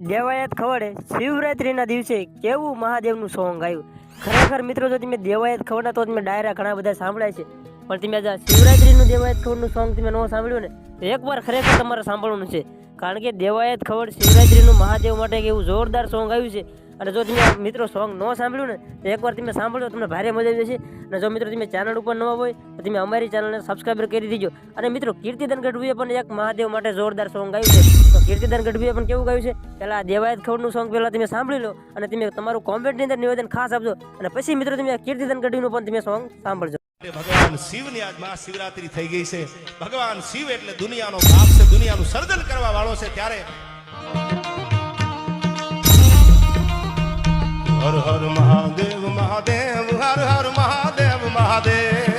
દેવાયત ખવડે શિવરાત્રિના દિવસે કેવું મહાદેવનું સોંગ આવ્યું. ખરેખર મિત્રો, જો તમે દેવાયત ખવડના તો તમે ડાયરા ઘણા બધા સાંભળ્યા છે. પણ તમે આજે શિવરાત્રિનું દેવાયત ખવડનું સોંગ તમે ન સાંભળ્યું ને, તો એકવાર ખરેખર તમારે સાંભળવાનું છે. કારણ કે દેવાયત ખવડ શિવરાત્રિનું મહાદેવ માટે એક એવું જોરદાર સોંગ આવ્યું છે. અને જો તમે મિત્રો સોંગ ન સાંભળ્યું ને, તો એકવાર તમે સાંભળો તમને ભારે મજા આવી જશે. અને જો મિત્રો તમે ચેનલ ઉપર નવા હોય, તો તમે અમારી ચેનલને સબસ્ક્રાઈબર કરી દીજો. અને મિત્રો, કીર્તિદન ગઢવીએ પણ એક મહાદેવ માટે જોરદાર સોંગ ગાયું છે. તો કીર્તિદન ગઢવીએ પણ કેવું ગાયું છે? પહેલા દેવાયત ખવડનું સોંગ પહેલા તમે સાંભળી લો અને તમે તમારું કોમેન્ટની અંદર નિવેદન ખાસ આપજો. અને પછી મિત્રો તમે કીર્તિદન ગઢવીનું પણ તમે સોંગ સાંભળજો. ભગવાન શિવની આજ મહાશિવરાત્રી થઈ ગઈ છે. ભગવાન શિવ એટલે દુનિયાનો બાપ છે, દુનિયાનું સર્જન કરવા વાળો છે. ત્યારે હર હર મહાદેવ મહાદેવ હર હર મહાદેવ મહાદેવ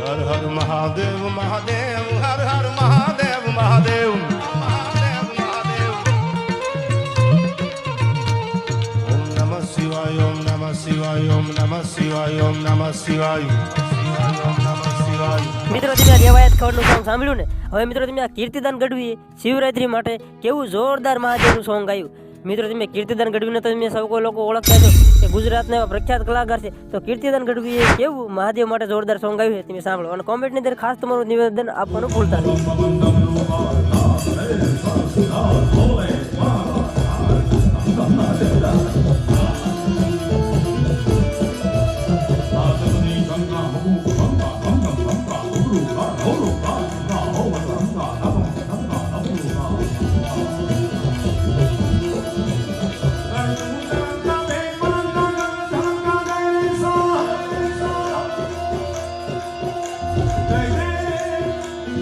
હર હર મહાદેવ મહાદેવ હર હર મહાદેવ મહાદેવ શિવાય ઓમ નમઃ શિવાય ઓમ નમઃ શિવાય ઓમ નમઃ શિવાય શિવાય મિત્રો, તમે આ રેવાયત ખબરનું સોંગ સાંભળ્યું ને? હવે મિત્રો, તમે આ કીર્તિદાન ગઢવીએ શિવરાત્રી માટે કેવું જોરદાર મહાદેવનું સોંગ ગાયું. મિત્રો, તમે કીર્તિદાન ગઢવીને તો તમે સૌ કોઈ લોકો ઓળખતા છો કે ગુજરાતના એવા પ્રખ્યાત કલાકાર છે. તો કીર્તિદાન ગઢવીએ કેવું મહાદેવ માટે જોરદાર સોંગ ગાયું છે તમે સાંભળો. અને કોમેન્ટની અંદર ખાસ તમારું નિવેદન આપવાનું ભૂલતા નહીં.